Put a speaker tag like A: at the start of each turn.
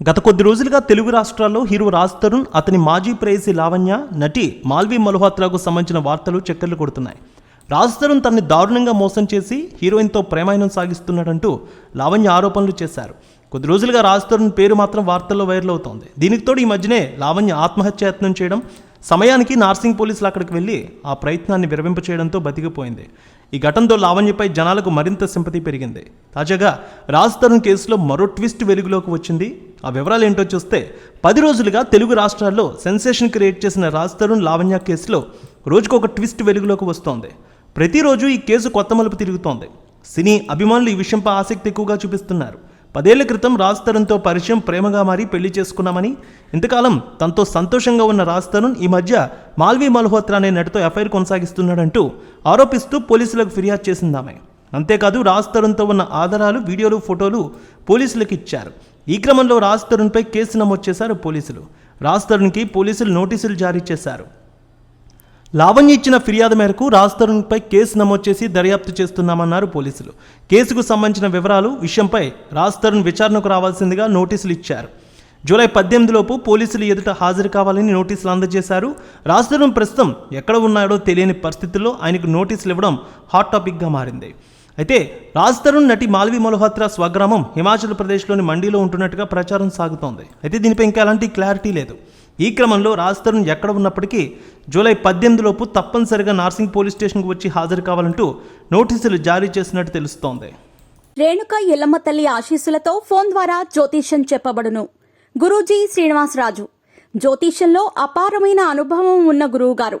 A: గత కొద్ది రోజులుగా తెలుగు రాష్ట్రాల్లో హీరో రాజ్ తరుణ్ అతని మాజీ ప్రేయసి లావణ్య నటి మాల్వి మల్హోత్రాకు సంబంధించిన వార్తలు చక్కర్లు కొడుతున్నాయి. రాజ్ తరుణ్ తనని దారుణంగా మోసం చేసి హీరోయిన్తో ప్రేమాయణం సాగిస్తున్నాడంటూ లావణ్య ఆరోపణలు చేశారు. కొద్ది రోజులుగా రాజ్ తరుణ్ పేరు మాత్రం వార్తల్లో వైరల్ అవుతోంది. దీనికి తోడు ఈ మధ్యనే లావణ్య ఆత్మహత్య యత్నం చేయడం సమయానికి నార్సింగ్ పోలీసులు అక్కడికి వెళ్ళి ఆ ప్రయత్నాన్ని విరమింప చేయడంతో బతికిపోయింది. ఈ ఘటనతో లావణ్యపై జనాలకు మరింత సింపతి పెరిగింది. తాజాగా రాజ్ తరుణ్ కేసులో మరో ట్విస్ట్ వెలుగులోకి వచ్చింది. ఆ వివరాలు ఏంటో చూస్తే పది రోజులుగా తెలుగు రాష్ట్రాల్లో సెన్సేషన్ క్రియేట్ చేసిన రాజ్ తరుణ్ లావణ్య కేసులో రోజుకొక ట్విస్ట్ వెలుగులోకి వస్తోంది. ప్రతిరోజు ఈ కేసు కొత్త మలుపు తిరుగుతోంది. సినీ అభిమానులు ఈ విషయంపై ఆసక్తి ఎక్కువగా చూపిస్తున్నారు. పదేళ్ళ క్రితం రాజ్ తరుణ్తో పరిచయం ప్రేమగా మారి పెళ్ళి చేసుకున్నామని ఇంతకాలం తనతో సంతోషంగా ఉన్న రాజ్ తరుణ్ ఈ మధ్య మాల్వీ మల్హోత్రా అనే నటితో ఎఫ్ఐఆర్ కొనసాగిస్తున్నాడంటూ ఆరోపిస్తూ పోలీసులకు ఫిర్యాదు చేసిందామె. అంతేకాదు రాజ్ తరుణ్తో ఉన్న ఆధారాలు వీడియోలు ఫోటోలు పోలీసులకు ఇచ్చారు. ఈ క్రమంలో రాజ్ తరుణ్పై కేసు నమోదు చేశారు పోలీసులు. రాజ్ తరుణ్కి పోలీసులు నోటీసులు జారీ చేశారు. లావణ్య ఇచ్చిన ఫిర్యాదు మేరకు రాజ్ తరుణ్పై కేసు నమోదు చేసి దర్యాప్తు చేస్తున్నామన్నారు పోలీసులు. కేసుకు సంబంధించిన వివరాలు విషయంపై రాజ్ తరుణ్ విచారణకు రావాల్సిందిగా నోటీసులు ఇచ్చారు. జూలై పద్దెనిమిదిలోపు పోలీసులు ఎదుట హాజరు కావాలని నోటీసులు అందజేశారు. రాజ్ తరుణ్ ప్రస్తుతం ఎక్కడ ఉన్నాడో తెలియని పరిస్థితుల్లో ఆయనకు నోటీసులు ఇవ్వడం హాట్ టాపిక్గా మారింది. అయితే రాజ్ తరుణ్ నటి మాల్వి మల్హోత్రా స్వగ్రామం హిమాచల్ ప్రదేశ్లోని మండీలో ఉంటున్నట్టుగా ప్రచారం సాగుతోంది. అయితే దీనిపై ఇంకా ఎలాంటి క్లారిటీ లేదు. ఈ క్రమంలో రాజ్ తరుణ్ ఎక్కడ ఉన్నప్పటికీ జూలై పద్దెనిమిదిలోపు తప్పనిసరిగా నార్సింగ్ పోలీస్ స్టేషన్కు వచ్చి హాజరు కావాలంటూ నోటీసులు జారీ చేసినట్టు తెలుస్తోంది.
B: రేణుక ఎల్లమ్మ తల్లి ఆశీస్సులతో ఫోన్ ద్వారా జ్యోతిష్యం చెప్పబడును. గురూజీ శ్రీనివాసరాజు. జ్యోతిష్యంలో అపారమైన అనుభవం ఉన్న గురువుగారు.